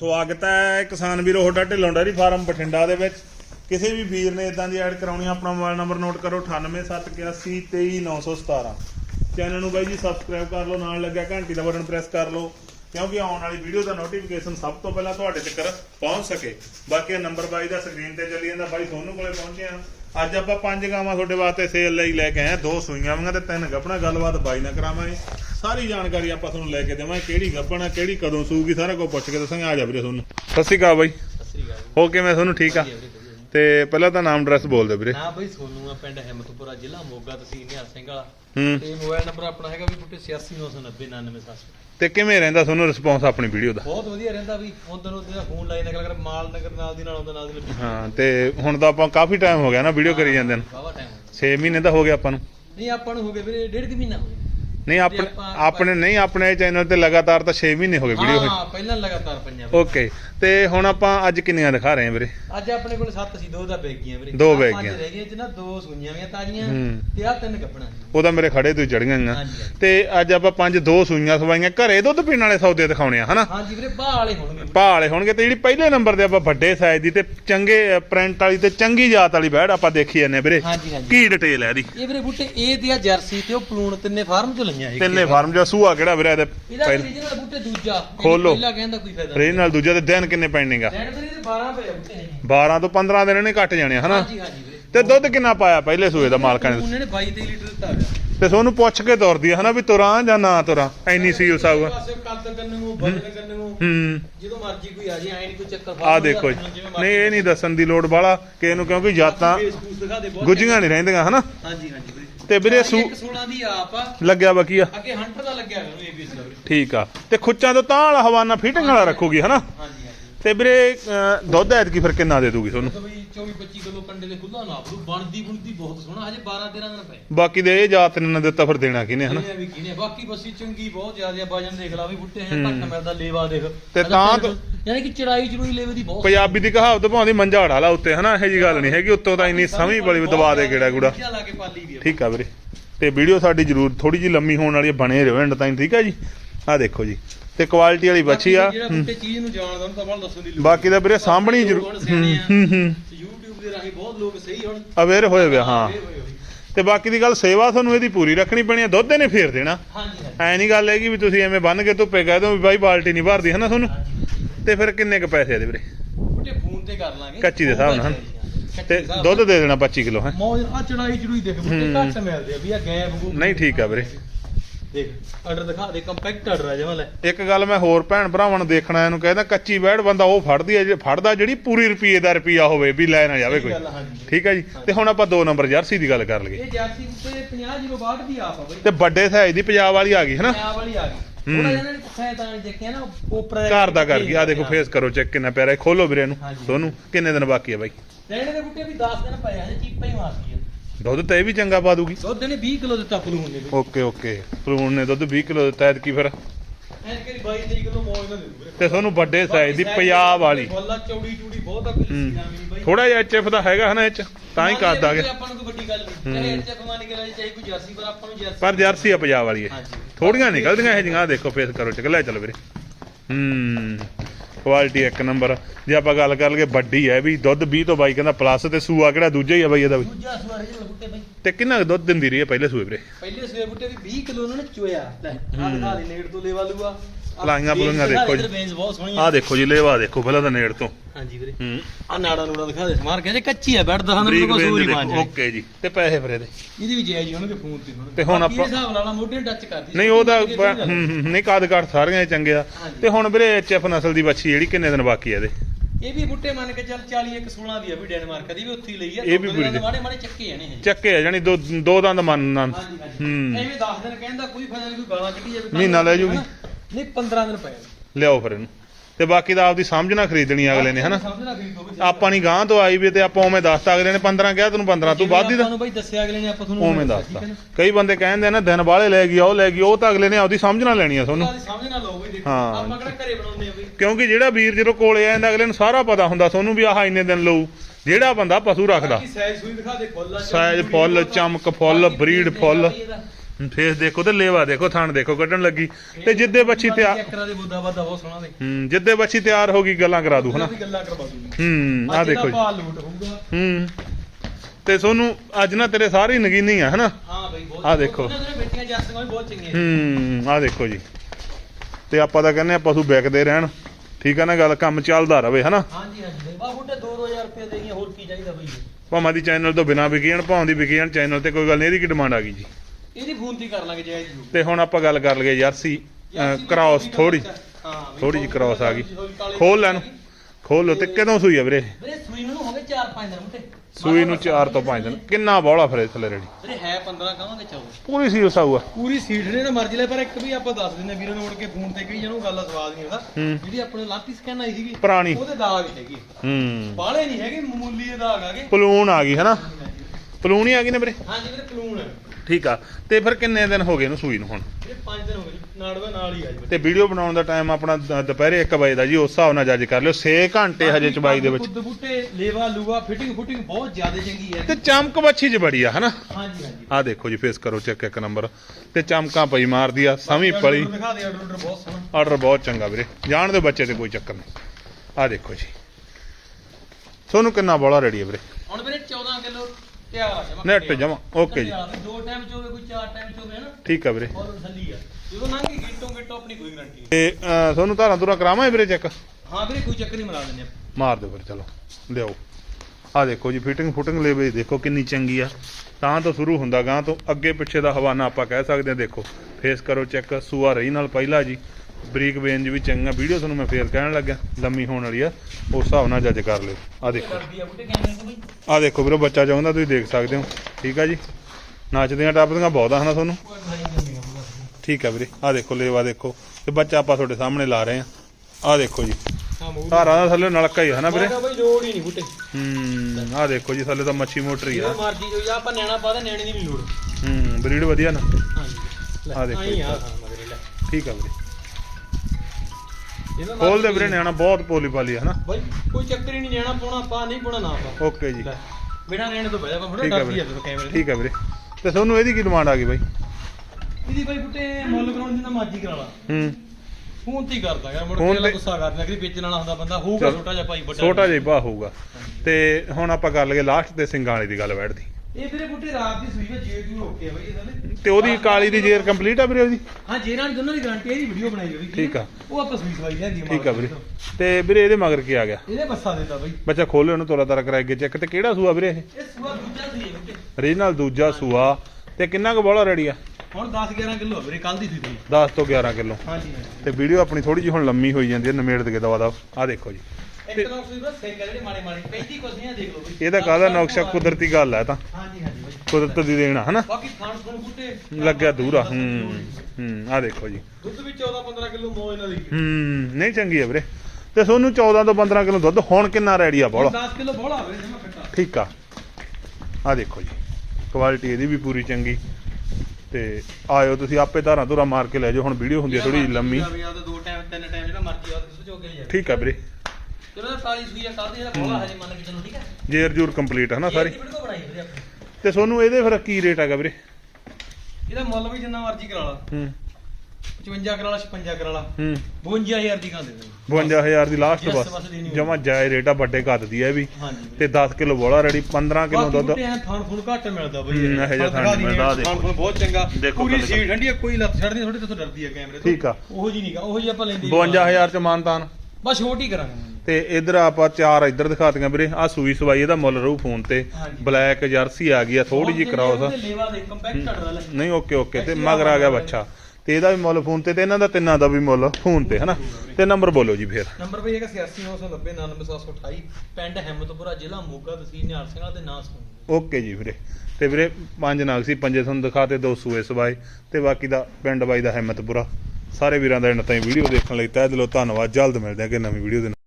ਸਵਾਗਤ ਹੈ ਕਿਸਾਨ ਵੀਰੋ ਤੁਹਾਡਾ ਢਿੱਲੋਂ ਡੈਰੀ ਫਾਰਮ ਬਠਿੰਡਾ ਦੇ ਵਿੱਚ। ਕਿਸੇ ਵੀ ਵੀਰ ਨੇ ਇਦਾਂ ਦੀ ਐਡ ਕਰਾਉਣੀ ਆਪਣਾ ਮੋਬਾਈਲ ਨੰਬਰ ਨੋਟ ਕਰੋ 9871823917 ਚੈਨਲ ਨੂੰ ਬਾਈ ਜੀ ਸਬਸਕ੍ਰਾਈਬ ਕਰ ਲਓ, ਨਾਲ ਲੱਗਿਆ ਘੰਟੀ ਦਾ ਬਟਨ ਪ੍ਰੈਸ ਕਰ ਲਓ, ਕਿਉਂਕਿ ਆਉਣ ਵਾਲੀ ਵੀਡੀਓ ਦਾ ਨੋਟੀਫਿਕੇਸ਼ਨ ਸਭ ਤੋਂ ਪਹਿਲਾਂ ਤੁਹਾਡੇ ਤੱਕ ਪਹੁੰਚ ਸਕੇ। ਬਾਕੀ ਇਹ ਨੰਬਰ ਬਾਈ ਦਾ ਸਕਰੀਨ ਤੇ ਚੱਲੀ ਜਾਂਦਾ, ਬਾਈ ਸੋਨੂੰ ਕੋਲੇ ਪਹੁੰਚੇ ਆ। ਅੱਜ ਆਪਾਂ ਪੰਜ ਗਾਵਾਂ ਤੁਹਾਡੇ ਵਾਸਤੇ ਸੇਲ ਲਈ ਲੈ ਕੇ ਆਏ ਆ ਦੋ ਸੂਈਆਂ ਵਾਂਗਾ ਤੇ ਤਿੰਨ ਗੱਪਣਾ ਗੱਲਬਾਤ ਬਾਈ ਨਾਲ ਕਰਾਵਾਂਗੇ। ਸਾਰੀ ਜਾਣਕਾਰੀ ਆਪਾਂ ਤੁਹਾਨੂੰ ਲੈ ਕੇ ਦੇਵਾਂਗੇ ਕਿਹੜੀ ਗੱਪਣਾ ਕਿਹੜੀ ਕਦੋਂ ਸੂਗੀ ਸਾਰਾ ਕੁਝ ਪੁੱਛ ਕੇ ਦੱਸਾਂਗੇ। ਆ ਜਾ ਵੀਰੇ ਤੁਹਾਨੂੰ। ਸਤਿ ਸ਼੍ਰੀ ਅਕਾਲ ਬਾਈ। ਸਤਿ ਸ੍ਰੀ ਅਕਾਲ ਹੋ ਕਿਵੇਂ ਤੁਹਾਨੂੰ ਠੀਕ ਆ। ਤੇ ਪਹਿਲਾਂ ਤਾਂ ਨਾਮ ਐਡਰੈਸ ਬੋਲ ਦਿਓ ਵੀਰੇ। ਨਾ ਬਈ ਸੋਨੂ ਆ ਪਿੰਡ ਹਿੰਮਤਪੁਰਾ ਜ਼ਿਲ੍ਹਾ ਮੋਗਾ ਤਹਿਸੀਲ ਨਿਹਾਲ ਸਿੰਘ ਵਾਲਾ। ਹੂੰ। ਤੇ ਮੋਬਾਈਲ ਨੰਬਰ ਆਪਣਾ ਹੈਗਾ ਵੀ ਬੁੱਟੇ 8699999700 ਤੇ ਕਿਵੇਂ ਰਹਿੰਦਾ ਤੁਹਾਨੂੰ ਰਿਸਪੌਂਸ ਆਪਣੀ ਵੀਡੀਓ ਦਾ? ਬਹੁਤ ਵਧੀਆ ਰਹਿੰਦਾ ਵੀ ਉਦੋਂ ਨੂੰ ਜਿਹੜਾ ਫੋਨ ਲਾਈ ਨਕਲ ਕਰ ਮਾਲ ਨਗਰ ਨਾਲ ਦੀ ਨਾਲ ਆਉਂਦਾ ਨਾਲ ਦੀ ਹਾਂ ਤੇ ਹੁਣ ਤਾਂ ਆਪਾਂ ਕਾਫੀ ਟਾਈਮ ਹੋ ਗਿਆ ਨਾ ਵੀਡੀਓ ਕਰੀ ਜਾਂਦੇ ਨੂੰ। ਵਾਵਾ ਟਾਈਮ ਹੋ ਗਿਆ? 6 ਮਹੀਨੇ ਤਾਂ ਹੋ ਗਏ ਆਪਾਂ ਨੂੰ। ਨਹੀਂ ਆਪਾਂ ਨੂੰ ਹੋ ਗਏ ਵੀਰੇ ਡੇਢ ਕੁ ਮਹੀਨਾ ਹੋ ਗਿਆ। ਨਹੀਂ ਆਪਣੇ ਆਪਾਂ- ਆਪਣੇ ਨਹੀਂ ਆਪਣੇ ਚੈਨਲ ਤੇ ਲਗਾਤਾਰ ਤਾਂ 6 ਮਹੀਨੇ ਹੋ ਗਏ ਵੀਡੀਓ ਹਾਂ ਪਹਿਲਾਂ ਲਗਾਤਾਰ ਪਈਆਂ ਵੀਰੇ। ਓਕੇ ਤੇ ਹੁਣ ਆਪਾਂ ਅੱਜ ਕਿੰਨੀਆਂ ਦਿਖਾ ਰਹੇ ਹਾਂ ਵੀਰੇ? ਅੱਜ ਆਪਣੇ ਕੋਲ ਸੱਤ ਸੀ ਦੋ ਦਾ ਬੈਗ ਗਈਆਂ ਵੀਰੇ। ਦੋ ਆਹ ਬੈਗ ਪੰਜ ਗਈਆਂ। ਰਹਿ ਗਈਆਂ ਜਿਹਨਾਂ ਦੋ ਸੁਈਆਂ ਵੀਆਂ ਤਾਜ਼ੀਆਂ ਹੂੰ। ਤੇ ਆ ਤਿੰਨ ਕੱਪਣਾ ਉਹਦਾ ਮੇਰੇ ਖੜੇ ਤੋਂ ਚੜ ਗਈਆਂ। ਹਾਂਜੀ, ਹਾਂਜੀ। ਤੇ ਅੱਜ ਆਪਾਂ ਪੰਜ ਦੋ ਸੂਈਆਂ ਸਵਾਈਆਂ। ਘਰੇ ਦੁੱਧ ਪੀਣ ਵਾਲੇ ਸੌਦੇ ਦਿਖਾਉਣੇ ਆ ਹਨਾ? ਹਾਂਜੀ ਵੀਰੇ ਬਾਹ ਵਾਲੇ ਹੋਣਗੇ ਭਾਅ ਵਾਲੇ ਹੋਣਗੇ ਤੇ ਜਿਹੜੀ ਪਹਿਲੇ ਨੰਬਰ ਤੇ ਆਪਾਂ ਵੱਡੇ ਸਾਈਜ਼ ਦੀ ਤੇ ਚੰਗੇ ਪ੍ਰਿੰਟ ਵਾਲੀ ਤੇ ਚੰਗੀ ਜਾਤ ਵਾਲੀ ਬੈੜ ਆਪਾਂ ਦੇਖੀ ਜਾਂਦੇ ਵੀਰੇ। ਹਾਂਜੀ ਹਾਂਜੀ। ਕੀ ਡਿਟੇਲ ਹੈ ਇਹਦੀ? ਇਹ ਵੀਰੇ ਬੁੱਟੇ ਇਹ ਤੇ ਆ ਜਰਸੀ ਤੇ ਉਹ ਪਲੂਣ ਤਿੰਨੇ ਫਾਰਮ ਚੋਂ ਲਈਆਂ। ਤਿੰਨੇ ਫਾਰਮ ਜੋ ਸੂਆ ਕਿਹੜਾ ਵੀਰੇ ਇਹਦੇ ਇਹਦਾ ਪਹਿਲ original ਬੂਟੇ ਦੂਜਾ। ਇਹਨੂੰ ਖੋਲੋ। ਪਹਿਲਾਂ ਕਹਿੰਦਾ ਕੋਈ ਫਾਇਦਾ ਰੇ ਨਾਲ ਦੂਜਾ ਤੇ ਦਿਨ ਕਿੰਨੇ ਆ ਲੈਣ ਤੇ ਇਹਦੇ 12 ਪਏ ਆ ਬੂਟੇ। ਇਹ। 12 ਤੋਂ 15 ਦਿਨ ਇਹਨੇ ਘੱਟ ਜਾਣੇ ਆ, ਹਨਾ? ਹਾਂਜੀ ਹਾਂਜੀ ਵੀਰੇ। ਤੇ ਦੁੱਧ ਕਿੰਨਾ ਪਾਇਆ ਪਹਿਲੇ ਸੂਏ ਦਾ ਮਾਲਕਾਂ ਨੇ? ਉਹਨਾਂ ਨੇ 22 23 ਲੀਟਰ ਦਿੱਤਾ ਹੋਇਆ। ਤੇ ਤੁਹਾਨੂੰ ਪੁੱਛ ਕੇ ਤੁਰਦੀ ਆ ਹਨਾ ਵੀ ਤੁਰਾਂ ਜਾਂ ਨਾ ਤੁਰਾਂ? ਐਨੀ ਸੀ ਉਸ ਆਊਗਾ ਪਾਸੇ ਕੱਦ ਕਰਨ ਨੂੰ ਬਦਲ ਕਰਨ ਨੂੰ। ਹੂੰ। ਜਦੋਂ ਮਰਜ਼ੀ ਕੋਈ ਆ ਜੇ ਐ ਨਹੀਂ ਕੋਈ ਚੱਕਰ ਆ ਦੇਖੋ ਜੀ। ਨਹੀਂ ਇਹ ਨਹੀਂ ਦੱਸਣ ਦੀ ਲੋੜ ਬਾਲਾ ਕਿ ਇਹਨੂੰ ਕਿਉਂਕਿ ਜਾਤਾਂ ਫੇਸ ਫੂਸ ਦਿਖਾ ਦੇ ਬਹੁਤ ਗੁੱਝੀਆਂ ਨਹੀਂ ਰਹਿੰਦੀਆਂ ਹਨਾ? ਹਾਂਜੀ ਹਾਂਜੀ ਤੇ ਵੀਰੇ ਸੂ 16 ਦੀ ਆਪ ਆ। ਲੱਗਿਆ ਵਾ ਕੀ ਆ? ਅੱਗੇ ਹੰਟਰ ਦਾ ਲੱਗਿਆ ਹੋਇਆ ਏਬੀਐਸ ਦਾ ਵੀਰੇ। ਠੀਕ ਆ। ਤੇ ਖੁੱਚਾਂ ਤੋਂ ਤਾਂ ਵਾਲਾ ਹਵਾਨਾ ਫਿਟਿੰਗ ਵਾਲਾ ਰੱਖੂਗੀ ਹਨਾ? ਹਾਂਜੀ ਤੇ ਵੀਰੇ ਦੁੱਧ ਐਤਕੀ ਫਿਰ ਕਿੰਨਾ ਦੇ ਦੂਗੀ ਤੁਹਾਨੂੰ? ਤਾਂ ਬਈ 24 25 ਕਿਲੋ ਕੰਡੇ ਦੇ ਖੁੱਲਾ ਨਾ ਬਰੂ ਬਣਦੀ ਬਣਦੀ ਬਹੁਤ ਸੋਹਣਾ ਹਜੇ 12 13 ਦਿਨ ਪਏ। ਬਾਕੀ ਦੇ ਇਹ ਜਾਤ ਨੇ ਨਾ ਦਿੱਤਾ ਫਿਰ ਦੇਣਾ ਕਿਹਨੇ ਹਨਾ? ਵੀ ਕਿਨੇ ਬਾਕੀ ਬਸੀ ਚੰਗੀ ਬਹੁਤ ਜ਼ਿਆਦਾ ਵਜਨ ਦੇਖ ਲਾ ਵੀ ਬੁੱਟੇ ਹੈ ਘੱਟ ਮਿਲਦਾ ਲੇਵਾ ਦੇਖ। ਤੇ ਤਾਂ ਯਾਨੀ ਕਿ ਚੜਾਈ ਚੜੂਈ ਲੇਵੇ ਦੀ ਬਹੁਤ ਪੰਜਾਬੀ ਦੀ ਕਹਾਵਤ ਭਾਉਂਦੀ ਮੰਜਾ ਢਾਲਾ ਉੱਤੇ ਹਨਾ? ਇਹੋ ਜੀ ਗੱਲ ਨਹੀਂ ਹੈਗੀ ਉੱਤੋਂ ਤਾਂ ਇੰਨੀ ਸਮਝ ਬੜੀ ਦਬਾ ਦੇ ਕਿਹੜਾ ਗੁੜਾ। ਮਿੱਠੀਆਂ ਲਾ ਕੇ ਪਾਲੀ ਵੀ ਆ। ਠੀਕ ਆ ਵੀਰੇ। ਤੇ ਵੀਡੀਓ ਸਾਡੀ ਜ਼ਰੂਰ ਥੋੜੀ ਜੀ ਲੰਮੀ ਹੋਣ ਵਾਲੀ ਬਣੇ ਰਹੋ ਐਂਡ ਤਾਈਂ ਠੀਕ ਆ ਜੀ? ਆ ਦੇਖੋ ਜੀ। ਤੇ ਕੁਆਲਿਟੀ ਵਾਲੀ ਬੱਚੀ ਆ। ਬਾਕੀ ਜਿਹੜਾ ਬੁੱਟੇ ਚੀਜ਼ ਨੂੰ ਜਾਣਦਾ ਉਹਨੂੰ ਤਾਂ ਬੜਾ ਦੱਸਣ ਦੀ ਲੋੜ ਬਾਕੀ ਦਾ ਵੀਰੇ ਸਾਹਮਣੀ ਜ਼ਰੂਰ। ਹੂੰ। ਹੂੰ ਹੂੰ। ਤੇ YouTube ਦੇ ਰਾਹੀਂ ਬਹੁਤ ਲੋਕ ਸਹੀ ਹੁਣ। ਅਵੇਅਰ ਹੋਏ ਵੇ ਹਾਂ। aware ਹੋਏ ਹੋਏ। ਤੇ ਬਾਕੀ ਦੀ ਗੱਲ ਸੇਵਾ ਤੁਹਾਨੂੰ ਇਹਦੀ ਪੂਰੀ ਰੱਖਣੀ ਪੈਣੀ ਆ ਦੁੱਧ ਇਹਨੇ ਫੇਰ ਦੇਣਾ। ਹਾਂਜੀ ਹਾਂਜੀ। ਐ ਨਹੀਂ ਗੱਲ ਹੈਗੀ ਵੀ ਤੁਸੀਂ ਐਵੇਂ ਬੰਨ ਕੇ ਧੁੱਪੇ ਕਹਿ ਦੋ ਵੀ ਬਾਈ ਬਾਲਟੀ ਨਹੀਂ ਭਰਦੀ ਹਨਾ ਤੁਹਾਨੂੰ? ਤੇ ਫਿਰ ਕਿੰਨੇ ਕ ਪੈਸੇ ਇਹਦੇ ਵੀਰੇ? ਬੁੱਟੇ ਫੋਨ ਤੇ ਕਰ ਲਾਂਗੇ। ਕੱਚੀ ਦੇ ਹਿਸਾਬ ਨਾਲ, ਕੱਚੀ ਤੇ ਦੁੱਧ ਦੇ ਦੇਣਾ 25 ਕਿਲੋ ਹੈ? ਮੌਜ ਆ ਚੜਾਈ ਚੜੂਈ ਦੇਖ ਹੂੰ। ਘੱਟ ਮਿਲਦੇ ਆ ਵੀ ਆ ਗੈਪ ਗੂਪ ਨਹੀਂ ਠੀਕ ਆ ਵੀਰੇ। ਦੇਖ ਆਰਡਰ ਦਿਖਾ ਦੇ ਕੰਪੈਕਟ ਆਰਡਰ ਆ ਜਮਾ ਲੈ। ਇੱਕ ਗੱਲ ਮੈਂ ਹੋਰ ਭੈਣ ਭਰਾਵਾਂ ਨੂੰ ਦੇਖਣਾ ਇਹਨੂੰ ਕਹਿੰਦਾ ਕੱਚੀ ਬੈੜ ਬੰਦਾ ਉਹ ਫੜਦੀ ਹੈ ਜੇ ਫੜਦਾ ਜਿਹੜੀ ਪੂਰੀ ਰੁਪਏ ਦਾ ਰੁਪਿਆ ਹੋਵੇ ਵੀ ਲੈ ਨਾ ਜਾਵੇ ਕੋਈ। ਸਹੀ ਗੱਲ ਆ, ਹਾਂਜੀ। ਠੀਕ ਹੈ ਜੀ? ਤੇ ਹੁਣ ਆਪਾਂ ਦੋ ਨੰਬਰ ਜਰਸੀ ਦੀ ਗੱਲ ਕਰ ਲਈਏ। ਇਹ ਜਰਸੀ ਉੱਤੇ 50 ਜੀਰੋ 62 ਦੀ ਆਪ ਆ ਬਈ। ਤੇ ਵੱਡੇ ਸਾਈਜ਼ ਦੀ ਪੰਜਾਬ ਵਾਲੀ ਆ ਗਈ ਹਨਾ ਪੰਜਾਬ ਵਾਲੀ ਆ ਗਈ। ਹੂੰ। ਥੋੜਾ ਜਿਹਾ ਨਾ ਪੁੱਛਿਆ ਤਾਂ ਦੇਖਿਆ ਨਾ ਉੱਪਰ ਘਰ ਦਾ ਕਰ ਗਈ ਆ ਦੇਖੋ ਫੇਸ ਕਰੋ ਚੈੱਕ ਕਿੰਨਾ ਪਿਆਰਾ ਹੈ ਖੋਲੋ ਵੀਰੇ ਇਹਨੂੰ ਹਾਂਜੀ। ਕਿੰਨੇ ਦਿਨ ਬਾਕੀ ਹੈ ਬਾਈ? ਲੈਣੇ ਦੇ ਬੁੱਟੇ ਵੀ 10 ਦਿਨ ਪਏ ਆ ਹਜੇ ਚੀਪਾ ਹੀ ਮਾਰਦੀ ਆ ਦੁੱਧ ਤੇ ਇਹ ਵੀ ਚੰਗਾ ਪਾ ਦੂਗੀ। ਦੁੱਧ ਨੇ 20 ਕਿਲੋ ਦਿੱਤਾ ਫਲੂਨ ਨੇ ਓਕੇ ਓਕੇ। ਫਲੂਨ ਨੇ ਦੁੱਧ 20 ਕਿਲੋ ਦਿੱਤਾ ਐਤਕੀ ਫਿਰ? ਐਨ ਕਰੀ 22 23 ਕਿਲੋ ਮੌਜ ਨਾਲ ਦੇ ਦੂਗੇ ਤੇ ਤੁਹਾਨੂੰ ਵੱਡੇ ਸਾਈਜ਼ ਦੀ ਪੰਜਾਬ ਵਾਲੀ। ਬੱਲਾ ਚੌੜੀ ਚੂੜੀ ਬਹੁਤ ਆ ਕੋਈ ਲੱਸੀ ਨਾ ਮਿਲੀ ਬਾਈ। ਥੋੜਾ ਜਿਹਾ ਐਚਐਫ ਦਾ ਹੈਗਾ ਹਨਾ ਇਹ ਚ ਤਾਂ ਹੀ ਕਰ ਦਾਂਗੇ। ਆਪਾਂ ਨੂੰ ਕੋਈ ਵੱਡੀ ਗੱਲ ਨਹੀਂ। ਚਾਹੇ ਇੱਥੇ ਪਮਾਨੀ ਕਰਾ ਚਾਹੇ ਕੋਈ ਜਰਸੀ ਪਰ ਆਪਾਂ ਨੂੰ ਜਰਸੀ ਪਰ ਜਰਸੀ ਆ ਪੰਜਾਬ ਵਾਲੀ ਇਹ। ਥੋੜੀਆਂ ਨਿਕਲਦੀਆਂ ਇਹ ਆਹ ਦੇਖੋ ਫੇਸ ਕਰੋ ਚੱਕ ਲੈ ਚੱਲ ਵੀਰੇ। ਹੂੰ। ਕੁਆਲਿਟੀ ਇੱਕ ਨੰਬਰ ਜੇ ਆਪਾਂ ਗੱਲ ਕਰ ਲਈਏ ਵੱਡੀ ਹੈ ਵੀ ਦੁੱਧ 20 ਤੋਂ ਬਾਈ ਕਹਿੰਦਾ ਪਲੱਸ ਤੇ ਸੂਆ ਕਿਹੜਾ ਦੂਜਾ ਹੀ ਆ ਬਾਈ ਇਹਦਾ ਵੀ। ਦੂਜਾ ਸਵਾਰ ਜਿਹੜਾ ਬੁੱਟੇ ਬਾਈ। ਤੇ ਕਿੰਨਾ ਕੁ ਦੁੱਧ ਦਿੰਦੀ ਰਹੀ ਹੈ ਪਹਿਲੇ ਸੂਏ ਵੀਰੇ? ਪਹਿਲੇ ਸਵੇਰ ਬੁੱਟੇ ਵੀ 20 ਕਿਲੋ ਉਹਨਾਂ ਨੇ ਚੋਇਆ। ਲੈ ਆਹ ਦੇ ਨੇੜ ਤੋਂ ਲੇਵਾ ਲੂਆ। ਆਹ ਲਾਈਆਂ ਬੇਸ ਬਲੂਈਆਂ ਦਿਖਾ ਜੀ। ਬਹੁਤ ਆਹ ਦੇਖੋ ਜੀ ਲੇਵਾ ਦੇਖੋ ਪਹਿਲਾਂ ਤਾਂ ਨੇੜ ਤੋਂ। ਹਾਂਜੀ ਵੀਰੇ। ਹੂੰ। ਆ ਨਾੜਾ ਨੂੜਾ ਦਿਖਾ ਦੇ। ਸਮਾਰ ਕਹਿੰਦੇ ਕੱਚੀ ਆ ਨੂੰ ਸੂਰੀ ਓਕੇ ਜੀ। ਤੇ ਪੈਸੇ ਫਿਰ ਇਹਦੇ। ਇਹਦੀ ਵੀ ਜਾਇਜ਼ ਹੋਣਗੇ ਫੋਨ ਤੇ ਹੁਣ। ਆਪਾਂ- ਹਿਸਾਬ ਨਾਲ ਮੋਢੇ ਟੱਚ ਕਰਦੀ ਨਹੀਂ ਉਹਦਾ ਇਹ ਬ- ਹੂੰ ਹੂੰ, ਨਹੀਂ ਕਾਦ ਕਾਠ ਸਾਰੀਆਂ ਹੀ ਚੰਗੇ ਆ। ਤੇ ਹੁਣ ਵੀਰੇ ਐਚਐਫ ਨਸਲ ਦੀ ਬੱਚੀ ਜਿਹੜੀ ਕਿੰਨੇ ਦਿਨ ਬਾਕੀ ਆ ਇਹਦੇ? ਇਹ ਵੀ ਬੁੱਟੇ ਮੰਨ ਕੇ ਚੱਲ 40 ਇੱਕ 16 ਦੀ ਆ ਵੀ ਡੈਨਮਾਰਕ ਦੀ ਵੀ ਉੱਥੇ ਹੀ ਲਈ ਆ। ਇਹ ਵੀ ਦੀ। ਮਾੜੇ ਮਾੜੇ ਚੱਕੇ ਜਾਣੇ ਇਹ। ਚੱਕੇ ਆ ਜਾਨੀ ਦੋ ਦੋ ਦੰਦ ਮੰਨ ਹਾਂਜੀ ਹੂੰ। ਐਵੇਂ 10 ਦਿਨ ਕਹਿੰਦਾ ਕੋਈ ਫਾਇਦਾ ਨਹੀਂ ਕੋਈ ਗਾਲਾਂ ਕੱਢੀ ਜਾਵੇ ਮਹੀਨਾ ਲੈ ਜੂਗੀ। ਨਹੀਂ 15 ਦਿਨ ਪਏ ਲਿਆਓ ਫਿਰ ਇਹਨੂੰ। ਤੇ ਬਾਕੀ ਤਾਂ ਆਪਦੀ ਸਮਝਣਾ ਖਰੀਦਣੀ ਅਗਲੇ ਨੇ ਹਨਾ? ਵੀ ਆਪਾਂ ਨਹੀਂ ਗਾਂ ਤੋਂ ਆਈ ਵੀ ਤੇ ਆਪਾਂ ਉਵੇਂ ਦੱਸਤਾ ਅਗਲੇ ਨੇ 15 ਕਿਹਾ ਤੈਨੂੰ 15 ਤੂੰ ਵੱਧ ਹੀ ਦਾ ਤੁਹਾਨੂੰ ਬਾਈ ਦੱਸਿਆ ਅਗਲੇ ਨੇ ਆਪਾਂ ਤੁਹਾਨੂੰ ਉਵੇਂ ਦੱਸਤਾ। ਨਾ? ਕਈ ਬੰਦੇ ਕਹਿੰਦੇ ਆ ਨਾ ਦਿਨ ਬਾਹਲੇ ਲੈ ਗਈ ਉਹ ਲੈ ਗਈ ਉਹ ਤਾਂ ਅਗਲੇ ਨੇ ਆਪਦੀ ਸਮਝਣਾ ਲੈਣੀ ਆ ਤੁਹਾਨੂੰ। ਉਹਦਾ ਸਮਝ ਨਾ ਲਓ ਬਈ ਦੇਖੋ ਹਾਂ। ਆਪਾਂ ਕਿਹੜਾ ਘਰੇ ਬਣਾਉਂਦੇ ਆ ਬਈ? ਕਿਉਂਕਿ ਜਿਹੜਾ ਵੀਰ ਜਦੋਂ ਕੋਲੇ ਆ ਜਾਂਦਾ ਅਗਲੇ ਨੂੰ ਸਾਰਾ ਪਤਾ ਹੁੰਦਾ ਤੁਹਾਨੂੰ ਵੀ ਆਹ ਇੰਨੇ ਦਿਨ ਲਊ। ਜਿਹੜਾ ਬੰਦਾ ਪਸ਼ੂ ਰੱਖਦਾ। ਬਾਕੀ ਸਾਈਜ਼ ਸੂਈ ਦਿਖਾ ਦੇ ਫੁੱਲ ਆ ਸਾਈਜ਼ ਫੁੱਲ ਚਮਕ ਫੁੱਲ ਬਰੀਡ ਫੁੱਲ। ਫੇਸ ਦੇਖੋ ਤੇ ਲੇਵਾ ਦੇਖੋ ਥਣ ਦੇਖੋ ਕੱਢਣ ਲੱਗੀ। ਤੇ ਜਿੱਦੇ ਬੱਚੀ ਤਿਆਰ ਚੱਕਰਾਂ ਦੇ ਬੁੱਧਾ ਬਾਦਾ ਬਹੁਤ ਸੋਹਣਾ ਦੇ ਹੂੰ ਜਿੱਦੇ ਬੱਚੀ ਤਿਆਰ ਹੋ ਗਈ ਗੱਲਾਂ ਕਰਾ ਦੂ ਹਨਾ? ਗੱਲਾਂ ਕਰਵਾ ਹੂੰ ਆ ਦੇਖੋ ਜੀ। ਹੂੰ ਤੇ ਤੁਹਾਨੂੰ ਅੱਜ ਨਾ ਤੇਰੇ ਸਾਰੇ ਨਗੀਨੀ ਆ ਹਨਾ? ਹਾਂ ਬਈ ਬਹੁਤ ਆਹ ਦੇਖੋ। ਵੀ ਬਹੁਤ ਚੰਗੀਆਂ। ਹੂੰ ਆ ਦੇਖੋ ਜੀ। ਤੇ ਆਪਾਂ ਤਾਂ ਕਹਿੰਦੇ ਆ ਪਸ਼ੂ ਵਿਕਦੇ ਰਹਿਣ। ਠੀਕ ਆ ਨਾ ਗੱਲ ਕੰਮ ਚੱਲਦਾ ਰਵੇ ਹਨਾ? ਹਾਂਜੀ ਹਾਂਜੀ। ਬਾ ਬੁੱਢੇ 2-2000 ਰੁਪਏ ਦੇਈਏ ਹੋਰ ਕੀ ਚਾਹੀਦਾ ਬਈ? ਭਾਵੇਂ ਦੀ ਚੈਨਲ ਤੋਂ ਬਿਨਾ ਵਿਕੀਣ ਭਾਵੇਂ ਦੀ ਵਿਕੀਣ ਚੈਨਲ ਤੇ ਕੋਈ ਗੱਲ ਨਹੀਂ ਇਹਦੀ ਕੀ ਡਿਮਾਂਡ ਆ ਗਈ ਜੀ? ਇਹਦੀ ਫੋਨ ਹੀ ਕਰ ਲਾਂਗੇ ਜਾਇਜ਼ ਜੀ ਤੇ ਹੁਣ ਆਪਾਂ ਗੱਲ ਕਰ ਲਈਏ ਯਾਰਸੀ ਕ੍ਰਾਸ ਥੋੜੀ ਥੋੜੀ ਜਿਹੀ cross ਆ ਗਈ। ਖੋਲ ਲੈਣ ਖੋਲ ਲੋ ਤੇ ਕਦੋਂ ਸੂਈ ਆ ਵੀਰੇ? ਵੀਰੇ ਸੂਈ ਨੂੰ ਹੋ ਗਏ 4-5 ਦਿਨ ਮੁੱਟੇ ਸੂਈ ਨੂੰ 4 ਤੋਂ 5 ਦਿਨ। ਕਿੰਨਾ ਬੋਲਾ ਫਿਰ ਥੱਲੇ ਰੈਡੀ ਵੀਰੇ ਹੈ 15 ਕਹਾਂਗੇ ਚਾਹੋ ਪੂਰੀ ਸੀਲ ਸਾਊ ਆ। ਪੂਰੀ ਸੀਟ ਨੇ ਨਾ ਮਰਜ਼ੀ ਲੈ ਪਰ ਇੱਕ ਵੀ ਆਪਾਂ ਦੱਸ ਦਿੰਦੇ ਵੀਰਾਂ ਨੂੰ ਮੁੜ ਕੇ ਫੋਨ ਤੇ ਕਹੀ ਜਾਨੂੰ ਗੱਲ ਦਾ ਸਵਾਦ ਨਹੀਂ ਹੁੰਦਾ ਜਿਹੜੀ ਆਪਣੇ ਲਾਟੀ ਸਕੈਨ ਆਈ ਸੀਗੀ ਪੁਰਾਣੀ। ਉਹਦੇ ਦਾਗ ਹੈਗੇ। ਹੂੰ। ਬਾਲੇ ਨਹੀਂ ਹੈਗੇ ਮਾਮੂਲੀ ਦਾਗ ਆਗੇ ਪਲੂਣ ਆ ਗਈ ਹਨਾ? ਪਲੂਣ ਹੀ ਆ ਗਈ ਨੇ ਵੀਰੇ? ਹਾਂਜੀ ਵੀਰੇ ਹੈ ਠੀਕ ਆ। ਤੇ ਫਿਰ ਕਿੰਨੇ ਦਿਨ ਹੋ ਗਏ ਇਹਨੂੰ ਸੂਈ ਨੂੰ ਹੁਣ? ਇਹ 5 ਦਿਨ ਹੋ ਗਏ ਜੀ, ਨਾੜਵਾ ਨਾਲ ਹੀ ਆ ਜੀ। ਤੇ ਵੀਡੀਓ ਬਣਾਉਣ ਦਾ ਟਾਈਮ ਆਪਣਾ ਦ- ਦੁਪਹਿਰੇ 1 ਵਜੇ ਦਾ ਜੀ ਉਸ ਹਿਸਾਬ ਨਾਲ ਜੱਜ ਕਰ ਲਿਓ। 6 ਘੰਟੇ ਹਜੇ ਚਬਾਈ ਦੇ ਵਿੱਚ। ਕੁੱਦ ਬੂਟੇ ਲੇਵਾ ਲੂਆ ਫਿਟਿੰਗ ਫੁਟਿੰਗ ਬਹੁਤ ਜ਼ਿਆਦਾ ਚੰਗੀ ਹੈ। ਤੇ ਚਮਕ ਬੱਛੀ ਚ ਬੜੀ ਆ ਹਨਾ? ਹਾਂਜੀ ਹਾਂਜੀ। ਆ ਦੇਖੋ ਜੀ ਫੇਸ ਕਰੋ ਚੈੱਕ ਇੱਕ ਨੰਬਰ ਤੇ ਚਮਕਾਂ ਪਈ ਮਾਰਦੀ ਆ ਸਮੀ ਪਲੀ। ਆਰਡਰ ਦਿਖਾ ਦੇ ਆਰਡਰ ਆਰਡਰ ਬਹੁਤ ਸੋਹਣਾ। ਆਰਡਰ ਬਹੁਤ ਚੰਗਾ ਵੀਰੇ। ਜਾਣ ਦੇ ਬੱਚੇ ਤੇ ਕੋਈ ਚੱਕਰ ਨਹੀਂ। ਆ ਦੇਖੋ ਜੀ। ਤੁਹਾਨੂੰ ਕਿੰਨਾ ਬੋਲਾ ਰੈਡੀ ਹੈ ਵੀਰੇ। ਹੁਣ ਵੀਰੇ 14 ਆ ਜਮਾ। ਨੈਟ ਜਮਾ। ਓਕੇ ਜੀ। ਦੋ ਟਾਈਮ ਚ ਹੋਵੇ ਕੋਈ ਚਾਰ ਟਾਈਮ ਚ ਹੋਵੇ ਨਾ ਠੀਕ ਆ ਵੀਰੇ। ਫੁੱਲ ਥੱਲੀ ਆ। ਜਦੋਂ ਲੰਘੀ ਗਿੱਟੋ ਗਿੱਟੋ ਆਪਣੀ ਕੋਈ ਗਰੰਟੀ ਤੇ ਤੁਹਾਨੂੰ ਧਾਰਾਂ ਧੁਰਾਂ ਕਰਾਵਾਂ ਵੀਰੇ ਚੈੱਕ ਹਾਂ ਵੀਰੇ ਕੋਈ ਚੱਕਰ ਨਹੀਂ ਮਰਾ ਦਿੰਦੇ। ਮਾਰ ਦਿਓ ਫਿਰ ਚਲੋ। ਲਿਆਓ। ਆ ਦੇਖੋ ਜੀ ਫਿਟਿੰਗ ਫੁਟਿੰਗ ਲੈ ਬਈ ਦੇਖੋ ਕਿੰਨੀ ਚੰਗੀ ਆ। ਤਾਂ ਤੋਂ ਸ਼ੁਰੂ ਹੁੰਦਾ ਗਾਂ ਤੋਂ ਅੱਗੇ ਪਿੱਛੇ ਦਾ ਹਵਾਨਾ ਆਪਾਂ ਕਹਿ ਸਕਦੇ ਹਾਂ ਦੇਖੋ। ਫੇਸ ਕਰੋ ਚੈੱਕ ਸੂਆ ਰਹੀ ਨਾਲ ਪਹਿਲਾ ਜੀ। ਬਰੀਕ ਵੇਂਜ ਵੀ ਚੰਗਾ ਵੀਡੀਓ ਤੁਹਾਨੂੰ ਮੈਂ ਫੇਰ ਕਹਿਣ ਲੱਗਾ ਲੰਮੀ ਹੋਣ ਵਾਲੀ ਆ ਉਸ ਹਿਸਾਬ ਨਾਲ ਜੱਜ ਕਰ ਲਿਓ। ਆ ਦੇਖੋ। ਆ ਦੇਖੋ ਵੀਰੋ ਬੱਚਾ ਚਾਹੁੰਦਾ ਤੁਸੀਂ ਦੇਖ ਸਕਦੇ ਹੋ। ਠੀਕ ਆ ਜੀ? ਨੱਚਦੀਆਂ ਟੱਪਦੀਆਂ ਬਹੁਤ ਆ ਹਨਾ ਤੁਹਾਨੂੰ? ਠੀਕ ਆ ਵੀਰੇ। ਆ ਦੇਖੋ ਲੇਵਾ ਦੇਖੋ। ਤੇ ਬੱਚਾ ਆਪਾਂ ਤੁਹਾਡੇ ਸਾਹਮਣੇ ਲਾ ਰਹੇ ਆ। ਆ ਦੇਖੋ ਜੀ। ਧਾਰਾਂ ਦਾ ਥੱਲੇ ਨਲਕਾ ਹੀ ਹੈ ਨਾ ਵੀਰੇ? ਬਈ ਲੋੜ ਹੀ ਨਹੀਂ ਬੁੱਢੇ। ਹੂੰ ਆ ਦੇਖੋ ਜੀ ਥੱਲੇ ਤਾਂ ਮੱਛੀ ਮੋਟਰ ਹੀ ਆ। ਮਰਜ਼ੀ ਜੋ ਆਪਾਂ ਨਿਆਣਾ ਪਾਦਾ ਨਿਆਣੇ ਦੀ ਨਹੀਂ ਲੋੜ। ਹੂੰ ਬਰੀਡ ਵਧੀਆ ਨਾ? ਦੇਖੋ ਆ। ਲੈ। ਠੀਕ ਆ ਵੀਰੇ। ਖੋਲ ਦੇ ਵੀਰੇ ਨਿਆਣਾ ਬਹੁਤ ਪੋਲੀ ਪਾਲੀ ਹੈ ਨਾ ਬਈ ਕੋਈ ਚੱਕਰ ਹੀ ਨਹੀਂ ਨਿਆਣਾ ਪਾਉਣਾ ਪਾ ਨਹੀਂ ਪਾਉਣਾ ਨਾ ਪਾ ਓਕੇ ਜੀ। ਬਿਨਾ ਨਿਆਣੇ ਤੋਂ ਬਹਿ ਜਾ ਆ ਡਰਦੀ ਆ ਤੂੰ ਕੈਮਰੇ ਠੀਕ ਆ ਵੀਰੇ। ਤੇ ਤੁਹਾਨੂੰ ਇਹਦੀ ਕੀ ਡਿਮਾਂਡ ਆ ਗਈ ਬਾਈ? ਇਹਦੀ ਬਾਈ ਬੁੱਟੇ ਮੁੱਲ ਕਰਾਉਣ ਜਿੰਨਾ ਮਰਜ਼ੀ ਕਰਾ ਲਾ। ਹੂੰ। ਫੋਨ ਤੇ ਹੀ ਕਰਦਾ ਯਾਰ ਮੁੜ ਕੇ ਗੁੱਸਾ ਕਰਦਾ ਕਿ ਵੇਚਣ ਵਾਲਾ ਹੁੰਦਾ ਬੰਦਾ ਹੋਊਗਾ। ਛੋਟਾ ਜਿਹਾ ਭਾਈ ਵੱਡਾ ਛੋਟਾ ਜਿਹਾ ਭਾਅ ਹੋਊਗਾ। ਤੇ ਹੁਣ ਆਪਾਂ ਕਰ ਲਈਏ ਲਾਸਟ ਤੇ ਸਿੰਗਾਂ ਵਾਲੀ ਦੀ ਗੱਲ ਬੈਠਦੀ ਇਹ ਵੀਰੇ ਬੁੱਟੇ ਰਾਤ ਦੀ ਸੂਈ ਵਿੱਚ ਜੇ ਤੂੰ ਓਕੇ ਆ ਬਾਈ ਇਹਦਾ ਨੇ ਤੇ ਉਹਦੀ ਕਾਲੀ ਦੀ ਜੇਰ ਕੰਪਲੀਟ ਆ ਵੀਰੇ ਉਹਦੀ? ਹਾਂ ਜੇਰਾਂ ਦੀ ਦੋਨਾਂ ਦੀ ਗਾਰੰਟੀ ਇਹਦੀ ਵੀਡੀਓ ਬਣਾਈ ਹੋਈ ਠੀਕ ਆ। ਉਹ ਆਪਾਂ ਸੂਈ ਸਵਾਈ ਲੈਂਦੀ ਠੀਕ ਆ ਵੀਰੇ। ਤੇ। ਵੀਰੇ ਇਹਦੇ ਮਗਰ ਕੀ ਆ ਗਿਆ? ਇਹਦੇ ਬੱਸਾ ਦਿੱਤਾ ਬਾਈ। ਬੱਚਾ ਖੋਲੇ ਉਹਨੂੰ ਤੋਲਾ ਤਾਰਾ ਕਰਾਏ ਚੈੱਕ ਤੇ ਕਿਹੜਾ ਸੂਆ ਵੀਰੇ ਇਹ? ਇਹ ਸੂਆ ਦੂਜਾ ਸੀ ਬੁੱਟੇ। ਰੀਜਨਲ ਦੂਜਾ ਸੂਆ। ਤੇ ਕਿੰਨਾ ਕੁ ਬੋਲਾ ਰੈਡੀ ਆ? ਹੁਣ 10 11 ਕਿਲੋ ਵੀਰੇ ਕੱਲ ਦੀ ਸੂਈ। 10 ਤੋਂ 11 ਕਿਲੋ। ਹਾਂਜੀ ਹਾਂਜੀ। ਤੇ ਵੀਡੀਓ ਆਪਣੀ ਥੋੜੀ ਜਿਹੀ ਹੁਣ ਲੰਮੀ ਹੋਈ ਜਾਂਦੀ ਹੈ ਨਿਮੇੜ ਦੇ ਦਵਾ ਦਾ ਆ ਦੇਖੋ ਜੀ। ਇੱਕ ਨੌਕ ਸੂਈ ਬਸ ਸੇਕ ਜਿਹੜੇ ਮਾੜੇ ਮਾੜੇ। ਪੈਂਦੀ ਕੁਸੀਆਂ ਦੇਖ ਲਓ ਬਈ। ਇਹਦਾ ਕਾਹਦਾ ਨਕਸ਼ਾ ਕੁਦਰਤੀ ਗੱਲ ਹੈ ਤਾਂ। ਹਾਂਜੀ ਹਾਂਜੀ ਬਾਈ। ਕੁਦਰਤ ਦੀ ਦੇਣਾ ਹਨਾ? ਬਾਕੀ ਥੁਣ ਬੁੱਟੇ ਲੱਗਿਆ ਦੂਰਾ ਹੂੰ ਹੂੰ ਆ ਦੇਖੋ ਜੀ। ਦੁੱਧ ਵੀ 14 15 ਕਿਲੋ ਮੋ ਇਹਨਾਂ ਦੀ। ਹੂੰ ਨਹੀਂ ਚੰਗੀ ਹੈ ਵੀਰੇ। ਤੇ ਤੁਹਾਨੂੰ 14 ਤੋਂ 15 ਕਿਲੋ ਦੁੱਧ ਹੁਣ ਕਿੰਨਾ ਰੈਡੀ ਆ ਬੋਲਾ। 10 ਕਿਲੋ ਬੋਲਾ ਵੀਰੇ ਜਮਾ ਕੱਟਾ ਠੀਕ ਆ। ਆ ਦੇਖੋ ਜੀ ਕੁਆਲਿਟੀ ਇਹਦੀ ਵੀ ਪੂਰੀ ਚੰਗੀ। ਤੇ ਆਇਓ ਤੁਸੀਂ ਆਪੇ ਧਾਰਾਂ ਧੁਰਾ ਮਾਰ ਕੇ ਲੈ ਜਾਓ ਹੁਣ ਵੀਡੀਓ ਹੁੰਦੀ ਹੈ ਥੋੜੀ ਲੰਮੀ। ਵੀ ਆ ਤਾਂ ਦੋ ਟਾਈਮ ਤਿੰਨ ਟਾਈਮ ਜਿਹੜਾ ਮਰਜ਼ੀ ਆ ਤੁਸੀਂ ਚੋਕੇ ਲਿਆ ਠੀਕ ਆ ਵੀਰੇ। ਚਲੋ ਇਹ ਕਾਲੀ ਸੂਈ ਆ ਕੱਲ ਦੀ ਇਹਦਾ ਬੋਲਾ ਹਜੇ ਮੰਨ ਕੇ ਚੱਲੋ ਠੀਕ ਹੈ ਜੇਰ ਜੂਰ ਕੰਪਲੀਟ ਹੈ ਨਾ ਸਾਰੀ? ਇਹ ਵੀਡੀਓ ਬਣਾਈ ਵੀਰੇ ਆਪਣੀ। ਤੇ ਤੁਹਾਨੂੰ ਇਹਦੇ ਫਿਰ ਕੀ ਰੇਟ ਹੈਗਾ ਵੀਰੇ? ਇਹਦਾ ਮੁੱਲ ਵੀ ਜਿੰਨਾ ਮਰਜ਼ੀ ਕਰਾ ਲਾ। ਹੂੰ। 55 ਕਰਾ ਲਾ 56 ਕਰਾ ਲਾ। ਹੂੰ। 52000 ਦੀ ਕਾਂ ਦੇ ਦੇ 52000 ਦੀ ਲਾਸਟ ਬਸ। ਜਮਾ ਜਾਇ ਰੇਟ ਆ ਵੱਡੇ ਕੱਦ ਦੀ ਹੈ ਵੀ। ਤੇ 10 ਕਿਲੋ ਬੋਲਾ ਰੈਡੀ 15 ਕਿਲੋ ਦੁੱਧ। ਥਣ ਥੁਣ ਘੱਟ ਮਿਲਦਾ ਬਈ। ਹੂੰ, ਇਹੋ ਜਿਹਾ ਥਣ ਮਿਲਦਾ, ਦੇਖੋ। ਥਣ ਥੁਣ ਬਹੁਤ ਚੰਗਾ। ਪੂਰੀ ਸੀਟ ਠੰਡੀ ਆ ਕੋਈ ਲੱਤ ਛੱਡਦੀ ਥੋੜੀ ਤੋਂ ਡਰਦੀ ਆ ਕੈਮਰੇ ਤੋਂ। ਠੀਕ ਆ। ਉਹੋ ਜੀ ਨਹੀਂਗਾ ਉਹੋ ਜੀ ਆਪਾਂ ਲੈਂਦੇ ਹੀ 52000 ਚ ਮਾਨਤਾਨ। ਬਸ ਛੋਟੀ ਕਰਾਂਗੇ। ਤੇ ਇਧਰ ਆਪਾਂ ਚਾਰ ਇਧਰ ਦਿਖਾਤੀਆਂ ਵੀਰੇ। ਆ ਸੂਈ ਸਵਾਈ ਇਹਦਾ ਮੁੱਲ ਰਹੂ ਫੋਨ ਤੇ। ਹਾਂਜੀ। ਬਲੈਕ ਜਰਸੀ ਆ ਗਈ ਆ ਥੋੜੀ ਜੀ ਕਰਾਉਸ ਉਹਦੇ ਲੇਵਾ ਦੇ ਕੰਪੈਕਟ ਕੱਢ ਲੈ ਨਹੀਂ ਓਕੇ ਓਕੇ। ਤੇ ਮਗਰ ਆ ਗਿਆ ਬੱਚਾ। ਤੇ ਇਹਦਾ ਵੀ ਮੁੱਲ ਫੋਨ ਤੇ ਤੇ ਇਹਨਾਂ ਦਾ ਤਿੰਨਾਂ ਦਾ ਵੀ ਮੁੱਲ ਫੋਨ ਤੇ ਹਨਾ? ਤੇ ਨੰਬਰ ਬੋਲੋ ਜੀ ਫੇਰ। ਨੰਬਰ ਬਈ ਹੈਗਾ 8690 99728 ਪਿੰਡ ਹਿੰਮਤਪੁਰਾ ਜ਼ਿਲ੍ਹਾ ਮੋਗਾ ਤਹਿਸੀਲ ਨਿਹਾਲ ਸਿੰਘਾਂ ਦੇ ਨਾਂ ਸੁਣ ਓਕੇ ਜੀ ਵੀਰੇ। ਤੇ ਵੀਰੇ ਪੰਜ ਨਾਗ ਸੀ ਪੰਜੇ ਤੁਹਾਨੂੰ ਦਿਖਾਤੇ ਦੋ ਸੂਏ ਸਵਾਏ ਤੇ ਬਾਕੀ ਦਾ ਪਿੰਡ ਬਾਈ ਦਾ ਹਿੰਮਤਪੁਰਾ। ਸਾਰੇ ਵੀਰਾਂ ਦਾ ਇਹਨਾਂ ਤਾਈਂ ਵੀਡੀਓ ਦੇਖਣ ਲਈ ਤਹਿ ਦਿਲੋਂ ਧੰਨਵਾਦ। ਜਲਦ ਮਿਲਦੇ ਹਾਂ ਕਿ ਨਵੀਂ ਵੀਡੀਓ ਦੇ ਨਾਲ।